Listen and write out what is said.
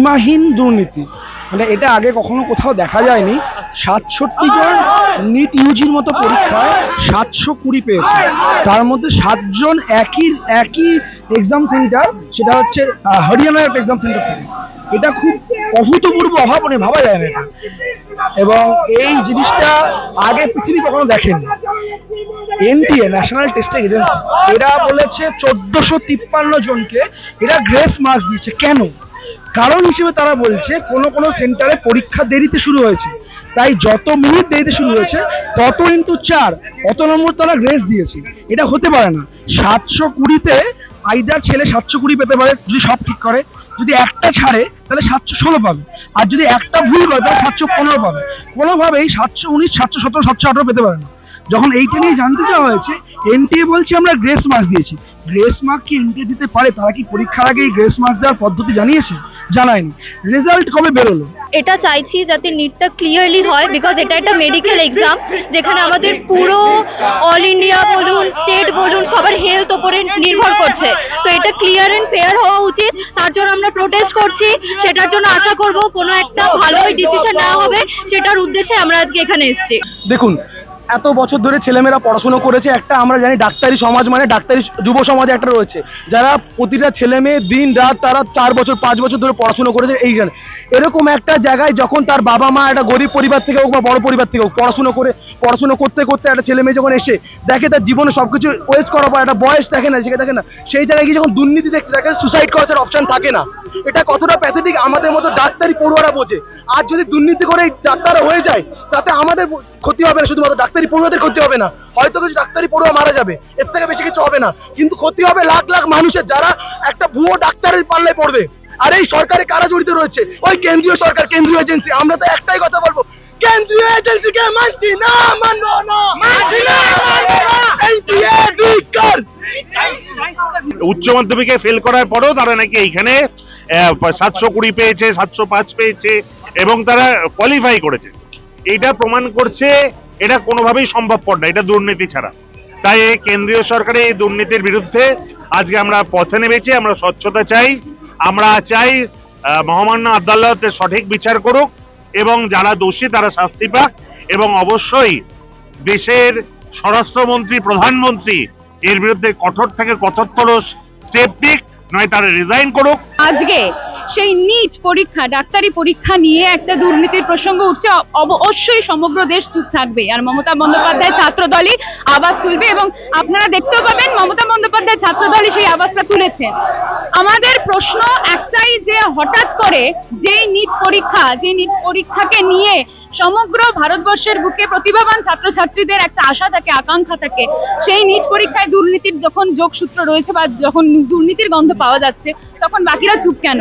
সীমাহীন দুর্নীতি। মানে এটা আগে কখনো কোথাও দেখা যায়নি। সাতষট্টি জন নিট ইউজির মতো পরীক্ষায় সাতশো কুড়ি পেয়েছে। তার মধ্যে সাতজন একই একই এক্সাম সেন্টার সেটা হচ্ছে হরিয়ানার একটা এক্সাম সেন্টার থেকে। এটা খুব অভূতপূর্ব অভাব মানে ভাবা যায় না এবং এই জিনিসটা আগে পৃথিবী কখনো দেখেনি। এনটিএ ন্যাশনাল টেস্টিং এজেন্সি এরা বলেছে চোদ্দশো তিপ্পান্ন জনকে এরা গ্রেস মার্কস দিয়েছে। কেন? কারণ হিসেবে তারা বলছে কোন কোন সেন্টারে পরীক্ষা দেরিতে শুরু হয়েছে। তাই যত মিনিট দেরিতে শুরু হয়েছে, তত ইন্টু চার, অত নম্বর তারা গ্রেস দিয়েছে। এটা হতে পারে না। সাতশো কুড়িতে আইদার ছেলে সাতশো কুড়ি পেতে পারে, যদি সব ঠিক করে। যদি একটা ছাড়ে, তাহলে সাতশো ষোলো পাবে। আর যদি একটা ভুল করে, তাহলে সাতশো পনেরো পাবে। কোনোভাবেই সাতশো উনিশ, সাতশো সতেরো, সাতশো আঠারো পেতে পারে না। যখন এইটা নিয়ে জানতে চাওয়া হয়েছে এনটিএ বলছে আমরা গ্রেস মার্কস দিয়েছি। গ্রেস মার্ক কি এনটিএ দিতে পারে? তারা কি পরীক্ষার আগে এই গ্রেস মার্কস দেওয়ার পদ্ধতি জানিয়েছে? জানায়নি। রেজাল্ট কবে বেরোলো? এটা চাইছি যাতে নিটটা ক্লিয়ারলি হয় বিকজ এটা একটা মেডিকেল এক্সাম যেখানে আমাদের পুরো অল ইন্ডিয়া বলুন স্টেট বলুন সবার হেলথ ওপরে নির্ভর করছে। তো এটা ক্লিয়ার এন্ড ফেয়ার হওয়া উচিত। তার জন্য আমরা প্রোটেস্ট করছি। সেটার জন্য আশা করব কোনো একটা ভালো ডিসিশন নেওয়া হবে। সেটার উদ্দেশ্যে আমরা আজকে এখানে এসেছি। দেখুন এত বছর ধরে ছেলেমেয়েরা পড়াশুনো করেছে, একটা আমরা জানি ডাক্তারি সমাজ মানে ডাক্তারি যুব সমাজ একটা রয়েছে। যারা প্রতিটা ছেলে মেয়ে দিন রাত তারা চার বছর, পাঁচ বছর ধরে পড়াশুনো করেছে এই এইখানে এরকম একটা জায়গায় যখন তার বাবা মা একটা গরিব পরিবার থেকে হোক বা বড় পরিবার থেকে হোক পড়াশুনো করে, পড়াশুনো করতে করতে একটা ছেলে মেয়ে যখন এসে দেখে তার জীবনে সব কিছু ওয়েস্ট করার পর একটা বয়স দেখে না সেটা দেখে না, সেই জায়গায় গিয়ে যখন দুর্নীতি দেখছে তাকে সুসাইড করার অপশন থাকে না। এটা কতটা প্যাথেটিক আমাদের মতো ডাক্তারি পড়ুয়ারা বোঝে। আর যদি দুর্নীতি করে ডাক্তাররা হয়ে যায়, তাতে আমাদের ক্ষতি হবে না শুধুমাত্র ডাক্তারি পড়ুয়াদের ক্ষতি হবে না। হয়তো কিছু ডাক্তারি পড়ুয়া মারা যাবে এর থেকে বেশি কিছু হবে না। কিন্তু ক্ষতি হবে লাখ লাখ মানুষের যারা একটা ভুয়ো ডাক্তারের পাল্লায় পড়বে। আর এই সরকারে কারা জড়িত রয়েছে? ওই কেন্দ্রীয় সরকার কেন্দ্রীয় এজেন্সি। আমরা তো একটাই কথা বলব কেন্দ্রীয় এজেন্সিকে মানছি না মানবো না। মানছি না উচ্চ মাধ্যমিকে ফেল করার পরেও তারা নাকি এইখানে সাতশো কুড়ি পেয়েছে সাতশো পাঁচ পেয়েছে এবং তারা কোয়ালিফাই করেছে। এটা প্রমাণ করছে, এটা কোনোভাবেই সম্ভবপর না, এটা দুর্নীতি ছাড়া। তাই কেন্দ্রীয় সরকারের এই দুর্নীতির বিরুদ্ধে আজকে আমরা পথে নেমেছি, আমরা স্বচ্ছতা চাই, আমরা চাই মহামান্য আদালত সঠিক বিচার করুক, এবং যারা দোষী তারা শাস্তি পাক, এবং অবশ্যই দেশের স্বরাষ্ট্রমন্ত্রী, প্রধানমন্ত্রী, এর বিরুদ্ধে কঠোর থেকে কঠোরতর, স্টেপ নিক, নয় তারা রিজাইন করুক। আজকে সেই নিট পরীক্ষা, ডাক্তারি পরীক্ষা নিয়ে একটা দুর্নীতির প্রসঙ্গ উঠছে। অবশ্যই সমগ্র দেশ চুপ থাকবে। আর মমতা বন্দ্যোপাধ্যায় ছাত্র দলই আওয়াজ তুলবে এবং আপনারা দেখতেও পাবেন মমতা বন্দ্যোপাধ্যায় ছাত্র দলই সেই আবাসটা তুলেছে। আমাদের প্রশ্ন একটাই যে হঠাৎ করে যেই নিট পরীক্ষা যে নিট পরীক্ষাকে নিয়ে সমগ্র ভারতবর্ষের বুকে প্রতিভাবান ছাত্রছাত্রীদের একটা আশা থাকে, আকাঙ্ক্ষা থাকে, সেই নিট পরীক্ষায় দুর্নীতির যখন যোগসূত্র রয়েছে বা যখন দুর্নীতির গন্ধ পাওয়া যাচ্ছে, তখন বাকিরা চুপ কেন?